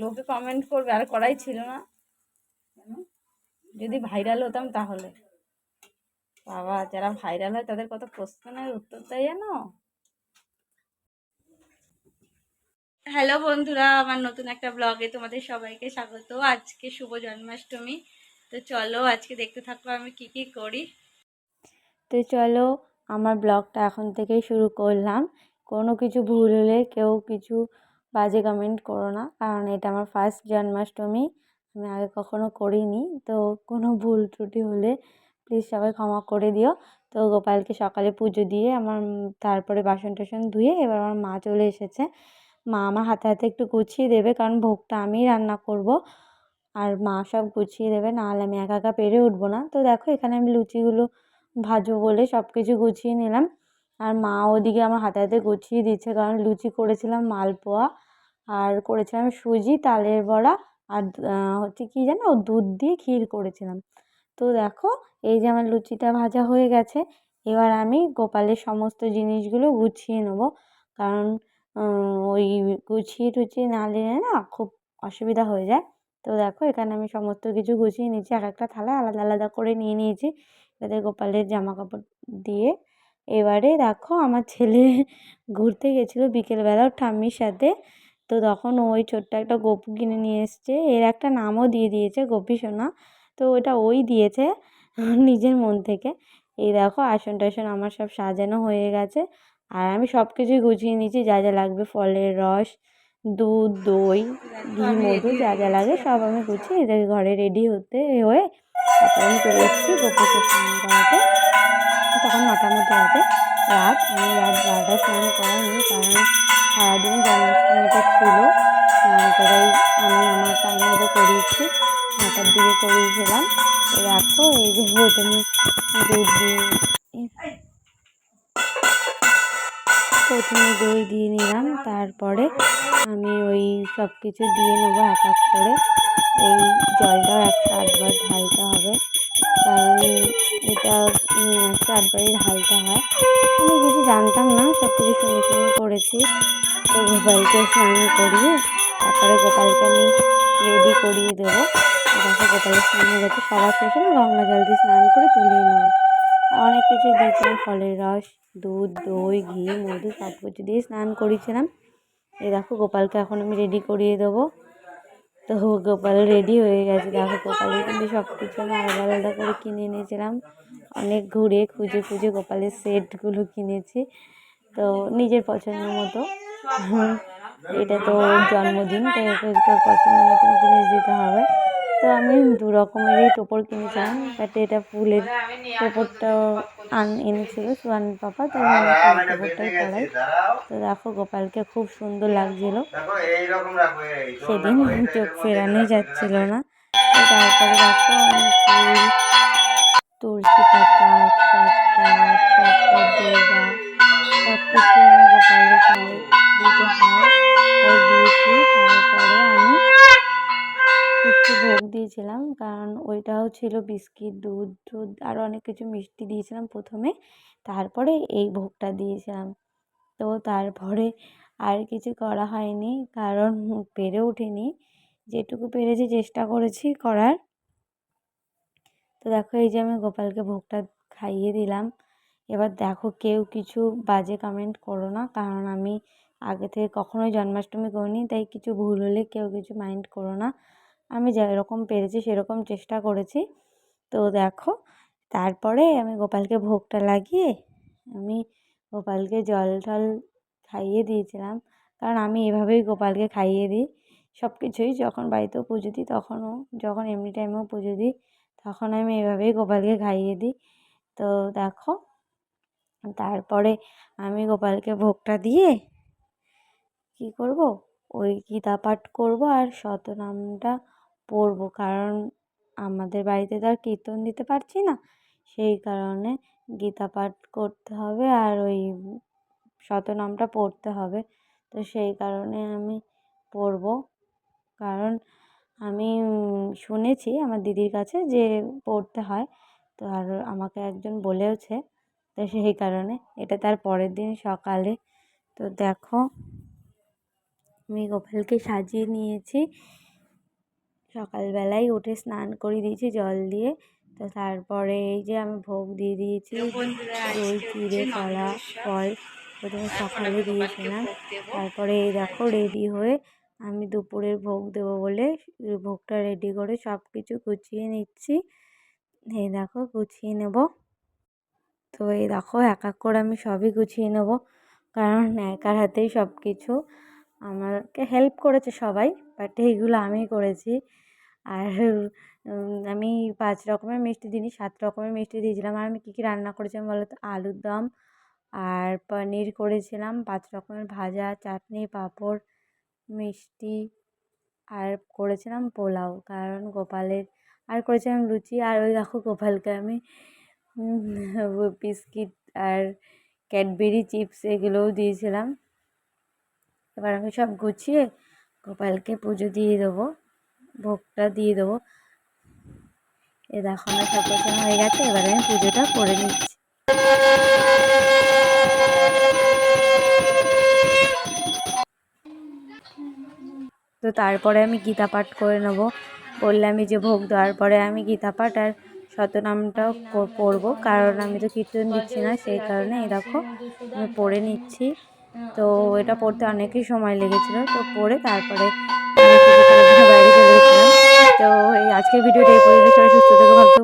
লোকে কমেন্ট করবে আর করাই ছিল না। যদি ভাইরাল হতাম তাহলে। বাবা যারা ভাইরাল হয় তাদের কত প্রশ্নের উত্তর দেয় জানো হ্যালো বন্ধুরা আমার নতুন একটা ব্লগে তোমাদের সবাইকে স্বাগত। আজকে শুভ জন্মাষ্টমী। তো চলো আজকে দেখতে থাকব আমি কি কি করি। তো চলো আমার ব্লগটা এখন থেকেই শুরু করলাম। কোনো কিছু ভুল হলে কেউ কিছু বাজে কমেন্ট করো না। কারণ এটা আমার ফার্স্ট জন্মাষ্টমী, আমি আগে কখনো করিনি। তো কোনো ভুল ত্রুটি হলে প্লিজ সবাই ক্ষমা করে দিও। তো গোপালকে সকালে পুজো দিয়ে আমার তারপরে বাসন টাসন ধুয়ে এবার আমার মা চলে এসেছে। মা আমার হাতে হাতে একটু গুছিয়ে দেবে কারণ ভোগটা আমিই রান্না করব। আর মা সব গুছিয়ে দেবে, নাহলে আমি একা একা পেরে উঠবো না। তো দেখো এখানে আমি লুচিগুলো ভাজবো বলে সব কিছু গুছিয়ে নিলাম। আর মা ওদিকে আমার হাতে হাতে গুছিয়ে দিচ্ছে, কারণ লুচি করেছিলাম মালপোয়া আর করেছিলাম সুজি, তালের বড়া আর হচ্ছে কি জানো, দুধ দিয়ে ক্ষীর করেছিলাম। তো দেখো, এই যে আমার লুচিটা ভাজা হয়ে গেছে, এবার আমি গোপালের সমস্ত জিনিসগুলো গুছিয়ে নেব। কারণ ওই গুছিয়ে টুছিয়ে না নিলে না খুব অসুবিধা হয়ে যায়। তো দেখো, এখানে আমি সমস্ত কিছু গুছিয়ে নিয়েছি, এক একটা থালায় আলাদা আলাদা করে নিয়ে নিয়েছি। যাতে গোপালের জামা কাপড় দিয়ে এবারে দেখো আমার ছেলে ঘুরতে গেছিল বিকেলবেলা ওর ঠাম্মির সাথে। তো তখন ওই ছোট্ট একটা গপু কিনে নিয়ে এসছে। এর একটা নামও দিয়ে দিয়েছে, গোপী সোনা। তো ওটা ওই দিয়েছে নিজের মন থেকে। এই দেখো আসন টাসন আমার সব সাজানো হয়ে গেছে। আর আমি সব কিছুই গুছিয়ে নিয়েছি, যা যা লাগবে, ফলের রস, দুধ, দই, ঘি, মধু যা যা লাগে সব আমি গুছিয়ে এদের ঘরে রেডি হতে হয়ে তারপরে আমি চলে এসেছি গোপুকে স্নান করাতে। তখন নটার মধ্যে আছে রাত, আমি রাত বারোটায় স্নান করাইনি, কারণ সারাদিন জন্মাষ্টমীটা ছিল। করাই আমি আমার টাইম মতো করিয়েছি। নটার দিকে করিয়েছিলাম। রাখো, এই যে দিয়ে প্রথমে দই দিয়ে নিলাম, তারপরে আমি ওই সব কিছু দিয়ে নেব এক করে। এই শুনে তো গোপালকে স্নান করিয়ে তারপরে গোপালকে আমি রেডি করিয়ে দেবো। দেখো গোপালের স্নান হয়ে গেছে, সবার শেষে না গঙ্গা জল দিয়ে স্নান করে তুলিয়ে নেব। অনেক কিছু দিয়েছিলাম ফলের রস, দুধ, দই, ঘি, মধু সব কিছু দিয়ে স্নান করিয়েছিলাম এই দেখো গোপালকে এখন আমি রেডি করিয়ে দেবো। তো গোপাল রেডি হয়ে গেছে। দেখো গোপালের কিন্তু সব কিছু আমি আলাদা আলাদা করে কিনে এনেছিলাম। অনেক ঘুরে খুঁজে খুঁজে গোপালের সেটগুলো কিনেছি। তো নিজের পছন্দ মতো। এটা তো জন্মদিন তো ওকে পছন্দ মতন জিনিস দিতে হবে। তো আমি দু রকমেরই টোপর কিনেছিলাম বাট এটা ফুলের টোপরটা আন এনেছিল সুয়ান পাপা তো আমি টোপরটাই পরাই। তো দেখো, গোপালকে খুব সুন্দর লাগছিল। সেদিন চোখ ফেরানোই যাচ্ছিল না। তারপরে দেখো, আমি ফুল তুলসী পাতা তারপরে আমি একটু ভোগ দিয়েছিলাম, কারণ ওইটাও ছিল বিস্কিট, দুধ দুধ আরও অনেক কিছু মিষ্টি দিয়েছিলাম প্রথমে। তারপরে এই ভোগটা দিয়েছিলাম তো তারপরে আর কিছু করা হয়নি, কারণ পেরে ওঠেনি। যেটুকু পেরেছি চেষ্টা করেছি করার। তো দেখো, এই যে আমি গোপালকে ভোগটা খাইয়ে দিলাম। এবার দেখো কেউ কিছু বাজে কমেন্ট করো না, কারণ আমি আগে থেকে কখনোই জন্মাষ্টমী করিনি, তাই কিছু ভুল হলে কেউ কিছু মাইন্ড করো না। আমি যেরকম পেরেছি সেরকম চেষ্টা করেছি। তো দেখো, তারপরে আমি গোপালকে ভোগটা লাগিয়ে আমি গোপালকে জল টল খাইয়ে দিয়েছিলাম। কারণ আমি এভাবেই গোপালকে খাইয়ে দিই। সব কিছুই যখন বাড়িতেও পুজো দিই তখনও, যখন এমনি টাইমেও পুজো দিই, তখন আমি এভাবেই গোপালকে খাইয়ে দিই। তো দেখো তারপরে আমি গোপালকে ভোগটা দিয়ে কী করব? ওই গীতা পাঠ করব আর শতনামটা পড়ব। কারণ আমাদের বাড়িতে তো আর কীর্তন দিতে পারছি না। সেই কারণে গীতা পাঠ করতে হবে আর ওই শতনামটা পড়তে হবে। তো সেই কারণে আমি পড়ব। কারণ আমি শুনেছি আমার দিদির কাছে যে পড়তে হয়। তো আর আমাকে একজন বলেওছে তো সেই কারণে। এটা তার পরের দিন সকালে। তো দেখো আমি গোপালকে সাজিয়ে নিয়েছি। সকালবেলায় উঠে স্নান করিয়ে দিয়েছি জল দিয়ে। তো তারপরে এই যে আমি ভোগ দিয়ে দিয়েছি দই চিড়ে কলা ফল। প্রথমে সকালে দিয়েছিলাম। তারপরে এই দেখো রেডি হয়ে আমি দুপুরের ভোগ দেবো বলে ভোগটা রেডি করে সব কিছু গুছিয়ে নিচ্ছি। এই দেখো গুছিয়ে নেব। তো এই দেখো, এক এক করে আমি সবই গুছিয়ে নেব। কারণ একার হাতেই সব কিছু আমাকে হেল্প করেছে সবাই বাট এইগুলো আমি করেছি। আর আমি পাঁচ রকমের মিষ্টি দিইনি, সাত রকমের মিষ্টি দিয়েছিলাম। আর আমি কী কী রান্না করেছিলাম বলো তো? আলুর দম, আর পনির করেছিলাম, পাঁচ রকমের ভাজা, চাটনি, পাঁপড়, মিষ্টি, আর করেছিলাম পোলাও। কারণ গোপালের, আর করেছিলাম লুচি। আর ওই দেখো গোপালকে আমি বিস্কিট আর ক্যাডবেরি চিপস এগুলোও দিয়েছিলাম। এবার আমি সব গুছিয়ে গোপালকে পুজো দিয়ে দেবো, ভোগটা দিয়ে দেবো। এ দেখো আমার সব হয়ে গেছে, এবার আমি পুজোটা করে নিচ্ছি। তো তারপরে আমি গীতা পাঠ করে নেব। বললে আমি যে ভোগ দেওয়ার পরে আমি গীতা পাঠ আর শতনামটাও পড়ব কারণ আমি তো কীর্তন দিচ্ছি না, সেই কারণে এই দেখো, আমি পড়ে নিচ্ছি। তো এটা পড়তে অনেকই সময় লেগেছিল, তো পড়ে তারপরে চলে তো এই আজকের ভিডিওটা এই পর্যন্ত সবাই সুস্থ থেকে, ভালো।